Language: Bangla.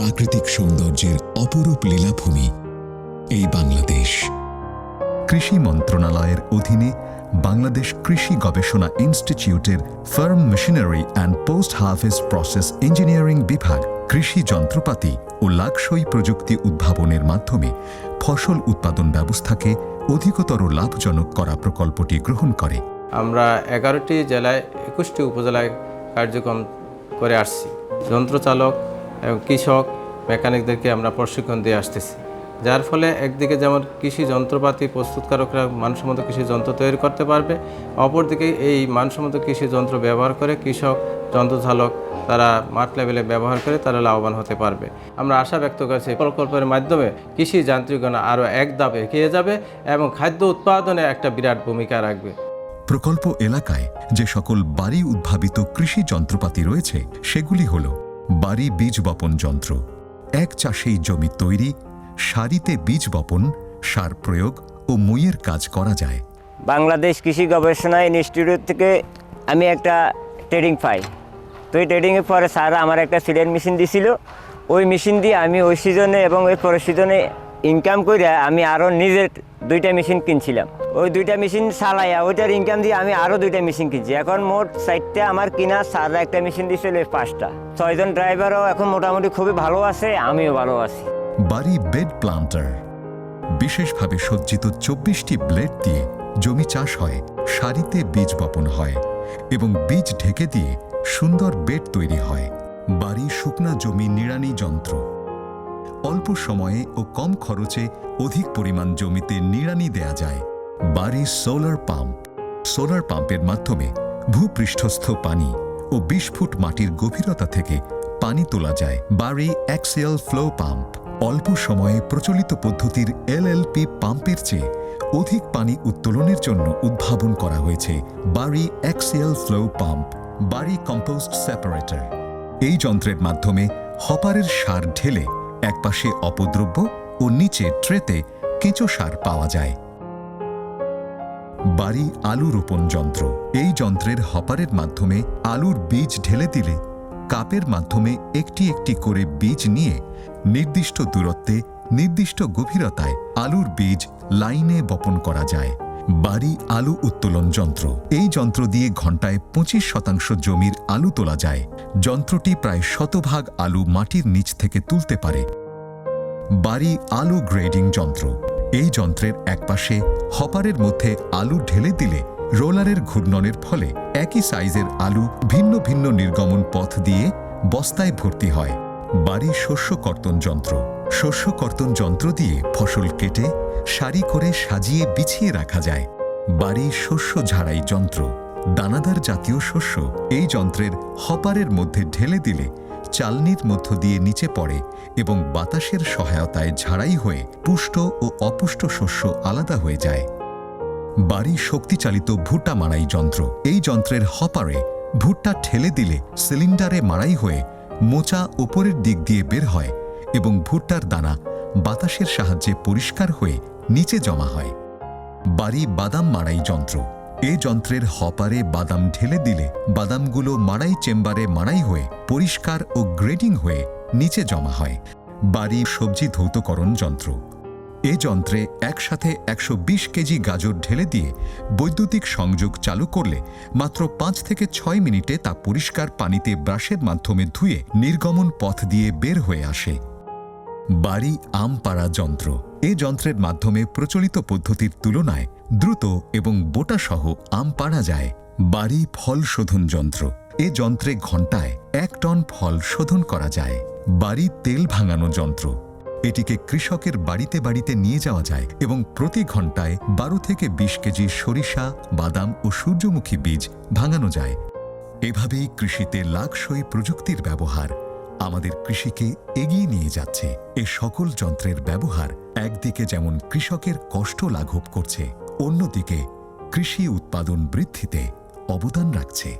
প্রাকৃতিক সৌন্দর্যের অপরূপ লীলাভূমি এই বাংলাদেশ। কৃষি মন্ত্রণালয়ের অধীনে বাংলাদেশ কৃষি গবেষণা ইনস্টিটিউটের farm machinery and post harvest process engineering বিভাগ কৃষি যন্ত্রপাতি ও লাকসই প্রযুক্তি উদ্ভাবনের মাধ্যমে ফসল উৎপাদন ব্যবস্থাকে অধিকতর লাভজনক করা প্রকল্পটি গ্রহণ করে। আমরা এগারোটি জেলায় একুশটি উপজেলায় কার্যক্রম করে আসছি। যন্ত্রচালক এবং কৃষক মেকানিকদেরকে আমরা প্রশিক্ষণ দিয়ে আসতেছি। যার ফলে একদিকে যেমন কৃষি যন্ত্রপাতি প্রস্তুতকারকরা মানসম্মত কৃষি যন্ত্র তৈরি করতে পারবে, অপরদিকে এই মানসম্মত কৃষি যন্ত্র ব্যবহার করে কৃষক যন্ত্রচালক তারা মাঠ লেভেলে ব্যবহার করে তারা লাভবান হতে পারবে। আমরা আশা ব্যক্ত করছি প্রকল্পের মাধ্যমে কৃষি যান্ত্রিকরণ আরও এক ধাপ এগিয়ে যাবে এবং খাদ্য উৎপাদনে একটা বিরাট ভূমিকা রাখবে। প্রকল্প এলাকায় যে সকল বাড়ি উদ্ভাবিত কৃষি যন্ত্রপাতি রয়েছে, সেগুলি হল বাড়ি বীজ বপন যন্ত্র। এক চাষেই জমি তৈরি, সারিতে বীজ বপন, সার প্রয়োগ ও মইয়ের কাজ করা যায়। বাংলাদেশ কৃষি গবেষণা ইনস্টিটিউট থেকে আমি একটা ট্রেডিং পাই। তো এই ট্রেডিংয়ের পরে স্যার আমার একটা সিলের মেশিন দিছিল। ওই মেশিন দিয়ে আমি ওই সিজনে এবং ওই পরের সিজনে ইনকাম করে আমি আরও নিজের দুইটা মেশিন কিনছিলাম। ওই দুইটা মেশিন চালাইয়া ওইটার ইনকাম দিয়ে আমি আরও দুইটা মেশিন কিনছি। এখন মোট সাইডটা আমার কিনা স্যাররা একটা মেশিন এই পাঁচটা। ছয়জন ড্রাইভারও এখন মোটামুটি খুবই ভালো আছে, আমিও ভালো আছি। বাড়ি বেড প্লান্টার। বিশেষভাবে সজ্জিত চব্বিশটি ব্লেড দিয়ে জমি চাষ হয়, সারিতে বীজ বপন হয় এবং বীজ ঢেকে দিয়ে সুন্দর বেড তৈরি হয়। বাড়ি শুকনা জমি নিড়ানি যন্ত্র। অল্প সময়ে ও কম খরচে অধিক পরিমাণ জমিতে নিড়ানি দেয়া যায়। বাড়ি সোলার পাম্প। সোলার পাম্পের মাধ্যমে ভূপৃষ্ঠস্থ পানি ও বিশ ফুট মাটির গভীরতা থেকে পানি তোলা যায়। বাড়ি অ্যাক্সিয়াল ফ্লো পাম্প। অল্প সময়ে প্রচলিত পদ্ধতির এলএলপি পাম্পের চেয়ে অধিক পানি উত্তোলনের জন্য উদ্ভাবন করা হয়েছে BARI axial flow pump, BARI compost separator. এই যন্ত্রের মাধ্যমে হপারের সার ঢেলে একপাশে অপদ্রব্য ও নিচে ট্রেতে কেঁচো সার পাওয়া যায়। বাড়ি আলু রোপণ যন্ত্র। এই যন্ত্রের হপারের মাধ্যমে আলুর বীজ ঢেলে দিলে কাপের মাধ্যমে একটি একটি করে বীজ নিয়ে নির্দিষ্ট দূরত্বে, নির্দিষ্ট গভীরতায় আলুর বীজ লাইনে বপন করা যায়। বাড়ি আলু উত্তোলন যন্ত্র। এই যন্ত্র দিয়ে ঘন্টায় পঁচিশ শতাংশ জমির আলু তোলা যায়। যন্ত্রটি প্রায় শতভাগ আলু মাটির নিচ থেকে তুলতে পারে। বাড়ি আলু গ্রেডিং যন্ত্র। এই যন্ত্রের একপাশে হপারের মধ্যে আলু ঢেলে দিলে রোলারের ঘূর্ণনের ফলে একই সাইজের আলু ভিন্ন ভিন্ন নির্গমন পথ দিয়ে বস্তায় ভর্তি হয়। বাড়ি শস্য কর্তন যন্ত্র। শস্য কর্তন যন্ত্র দিয়ে ফসল কেটে, সারি করে সাজিয়ে বিছিয়ে রাখা যায়। বাড়ি শস্য ঝাড়াই যন্ত্র, দানাদার জাতীয় শস্য, এই যন্ত্রের হপারের মধ্যে ঢেলে দিলে চালনির মধ্য দিয়ে নিচে পড়ে এবং বাতাসের সহায়তায় ঝাড়াই হয়ে পুষ্ট ও অপুষ্ট শস্য আলাদা হয়ে যায়। বাড়ি শক্তিচালিত ভুট্টা মাড়াই যন্ত্র, এই যন্ত্রের হপারে ভুট্টা ঠেলে দিলে সিলিন্ডারে মাড়াই হয়ে মোচা ওপরের দিক দিয়ে বের হয় এবং ভুট্টার দানা বাতাসের সাহায্যে পরিষ্কার হয়ে নিচে জমা হয়। বাড়ি বাদাম মাড়াই যন্ত্র। এ যন্ত্রের হপারে বাদাম ঢেলে দিলে বাদামগুলো মাড়াই চেম্বারে মাড়াই হয়ে পরিষ্কার ও গ্রেডিং হয়ে নিচে জমা হয়। বাড়ি সবজি ধৌতকরণ যন্ত্র। এ যন্ত্রে একসাথে একশো বিশ কেজি গাজর ঢেলে দিয়ে বৈদ্যুতিক সংযোগ চালু করলে মাত্র পাঁচ থেকে ছয় মিনিটে তা পরিষ্কার পানিতে ব্রাশের মাধ্যমে ধুয়ে নির্গমন পথ দিয়ে বের হয়ে আসে। বাড়ি আম পাড়া যন্ত্র। এ যন্ত্রের মাধ্যমে প্রচলিত পদ্ধতির তুলনায় দ্রুত এবং বোটাসহ আম পাড়া যায় বাড়ি ফল শোধন যন্ত্র। এ যন্ত্রে ঘণ্টায় এক টন ফল শোধন করা যায়। বাড়ি তেল ভাঙানো যন্ত্র। এটিকে কৃষকের বাড়িতে বাড়িতে নিয়ে যাওয়া যায় এবং প্রতি ঘন্টায় বারো থেকে বিশ কেজি সরিষা, বাদাম ও সূর্যমুখী বীজ ভাঙানো যায়। এভাবেই কৃষিতে লাকসই প্রযুক্তির ব্যবহার। আমাদের কৃষিকে এগিয়ে নিয়ে যাচ্ছে। এ সকল যন্ত্রের ব্যবহার একদিকে যেমন কৃষকের কষ্ট লাঘব করছে, অন্যদিকে কৃষি উৎপাদন বৃদ্ধিতে অবদান রাখছে।